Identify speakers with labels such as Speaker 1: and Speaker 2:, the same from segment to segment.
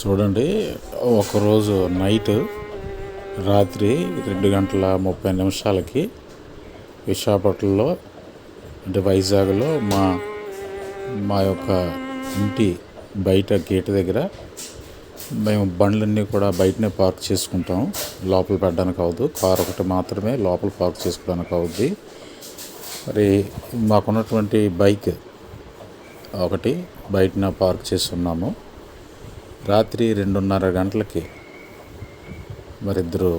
Speaker 1: చూడండి ఒకరోజు నైట్ రాత్రి రెండు గంటల ముప్పై నిమిషాలకి విశాఖపట్నంలో అంటే వైజాగ్లో మా మా యొక్క ఇంటి బయట గేట్ దగ్గర మేము బండ్లన్నీ కూడా బయటనే పార్క్ చేసుకుంటాం. లోపల పెట్టడానికి అవ్వదు. కార్ ఒకటి మాత్రమే లోపల పార్క్ చేసుకోవడానికి అవుద్ది. మరి మాకున్నటువంటి బైక్ ఒకటి బయటన పార్క్ చేసి ఉన్నాము రాత్రి రెండున్నర గంటలకి మరిద్దరు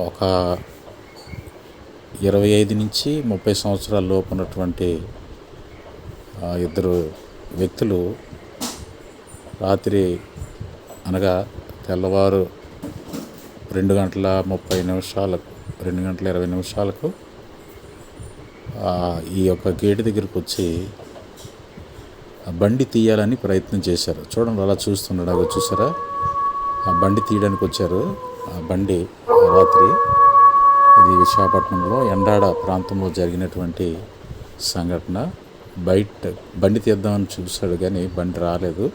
Speaker 1: ఒక ఇరవై ఐదు నుంచి ముప్పై సంవత్సరాల లోపు ఉన్నటువంటి ఇద్దరు వ్యక్తులు రాత్రి అనగా తెల్లవారు రెండు గంటల ముప్పై నిమిషాలకు రెండు గంటల ఇరవై నిమిషాలకు ఈ యొక్క గేటు దగ్గరకు వచ్చి బండి తీయాలని ప్రయత్నం చేశారు. చూడండి అలా చూస్తున్నాడు. చూసారా? ఆ బండి తీయడానికి వచ్చారు. ఆ బండి రాత్రి ఇది విశాఖపట్నంలో ఎండాడ ప్రాంతంలో జరిగినటువంటి సంఘటన. బయట బండి తీద్దామని చూశాడు కానీ బండి రాలేదు.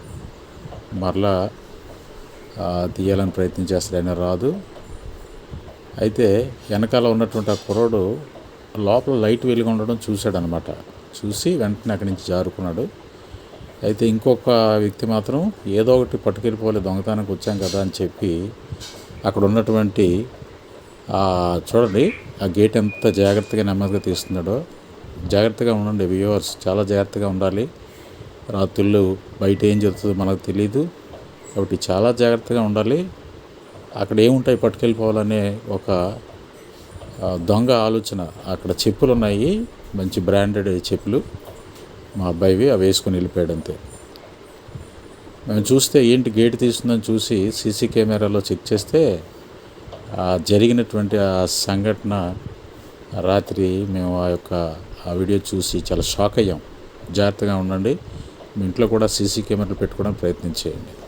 Speaker 1: మరలా తీయాలని ప్రయత్నం చేస్తాడు. అయినా రాదు. అయితే వెనకాల ఉన్నటువంటి ఆ కుర్రోడు లోపల లైట్ వెలుగు ఉండడం చూశాడనమాట. చూసి వెంటనే అక్కడి నుంచి జారుకున్నాడు. అయితే ఇంకొక వ్యక్తి మాత్రం ఏదో ఒకటి పట్టుకెళ్ళిపోలే దొంగతనానికి వచ్చాం కదా అని చెప్పి అక్కడ ఉన్నటువంటి చూడండి ఆ గేట్ ఎంత జాగ్రత్తగా నెమ్మదిగా తీస్తున్నాడో. జాగ్రత్తగా ఉండండి వ్యూవర్స్ చాలా జాగ్రత్తగా ఉండాలి. రాత్రులు బయట ఏం జరుగుతుందో మనకు తెలియదు కాబట్టి చాలా జాగ్రత్తగా ఉండాలి. అక్కడ ఏముంటాయి పట్టుకెళ్ళిపోవాలనే ఒక దొంగ ఆలోచన. అక్కడ చెప్పులు ఉన్నాయి మంచి బ్రాండెడ్ చెప్పులు. మా అబ్బాయివి అవి వేసుకుని వెళ్ళిపోయాడు అంతే. మేము చూస్తే ఏంటి గేట్ తీస్తుందని చూసి సీసీ కెమెరాలో చెక్ చేస్తే ఆ జరిగినటువంటి ఆ సంఘటన రాత్రి మేము ఆ యొక్క ఆ వీడియో చూసి చాలా షాక్ అయ్యాం. జాగ్రత్తగా ఉండండి. మీ ఇంట్లో కూడా సీసీ కెమెరాలు పెట్టుకోవడానికి ప్రయత్నం చేయండి.